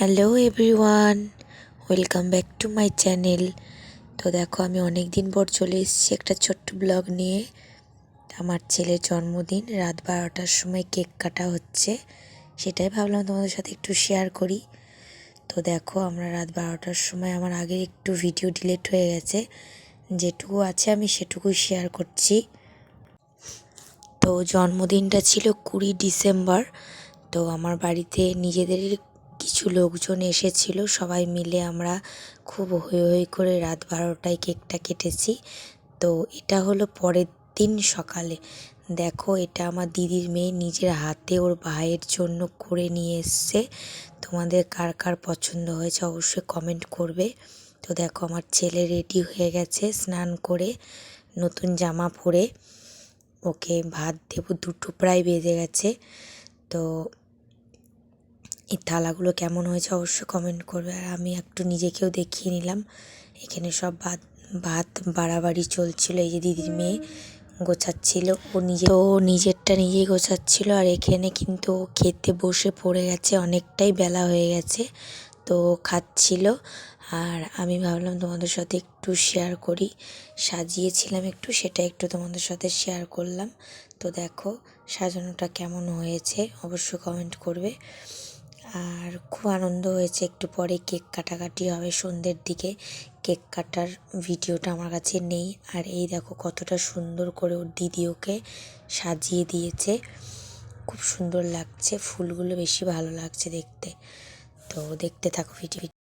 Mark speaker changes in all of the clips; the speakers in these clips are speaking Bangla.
Speaker 1: Hello everyone welcome back to my channel তো দেখো, আমি অনেক দিন পর চলে এসেছি একটা ছোট্ট ব্লগ নিয়ে। আমার ছেলের জন্মদিন, রাত বারোটার সময় কেক কাটা হচ্ছে। সেটাই ভাবলাম তোমাদের সাথে একটু শেয়ার করি। তো দেখো, আমরা রাত বারোটার সময় আমার আগের একটু ভিডিও ডিলিট হয়ে গেছে। যেটুকু আছে আমি সেটুকুই শেয়ার করছি। তো জন্মদিনটা ছিল কুড়ি ডিসেম্বর। তো আমার বাড়িতে নিজেদের কিছু লোকজন এসেছিল, সবাই মিলে আমরা খুব হৈ হৈ করে রাত বারোটায় কেকটা কেটেছি। তো এটা হলো পরের দিন সকালে। দেখো, এটা আমার দিদির মেয়ে নিজের হাতে ওর ভাইয়ের জন্য করে নিয়ে এসছে। তোমাদের কার কার পছন্দ হয়েছে অবশ্যই কমেন্ট করবে। তো দেখো, আমার ছেলে রেডি হয়ে গেছে স্নান করে নতুন জামা পরে। ওকে ভাত দেবো, দুটো প্রায় বেজে গেছে। তো এই থালাগুলো কেমন হয়েছে অবশ্যই কমেন্ট করবে। আর আমি একটু নিজেকেও দেখিয়ে নিলাম। এখানে সব ভাত ভাত বাড়াবাড়ি চলছিল। এই যে দিদির মেয়ে গোছাচ্ছিল। ও নিজে, ও নিজেরটা নিজেই গোছাচ্ছিল। আর এখানে কিন্তু খেতে বসে পড়ে গেছে। অনেকটাই বেলা হয়ে গেছে। তো খাচ্ছিল। আর আমি ভাবলাম তোমাদের সাথে একটু শেয়ার করি। সাজিয়েছিলাম একটু, সেটা একটু তোমাদের সাথে শেয়ার করলাম। তো দেখো, সাজানোটা কেমন হয়েছে। অবশ্যই কমেন্ট করবে। আর খুব আনন্দ হয়েছে একটু পরে কেক কাটাকাটি হবে সন্ধ্যের দিকে। কেক কাটার ভিডিওটা আমার কাছে নেই। আর এই দেখো কতটা সুন্দর করে ওর দিদি ওকে সাজিয়ে দিয়েছে। খুব সুন্দর লাগছে, ফুলগুলো বেশি ভালো লাগছে দেখতে। তো দেখতে থাকো ভিডিও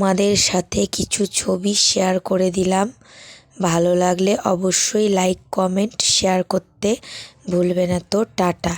Speaker 1: তোমাদের সাথে কিছু ছবি শেয়ার করে দিলাম। ভালো লাগলে অবশ্যই লাইক, কমেন্ট, শেয়ার করতে ভুলবে না তো, টাটা।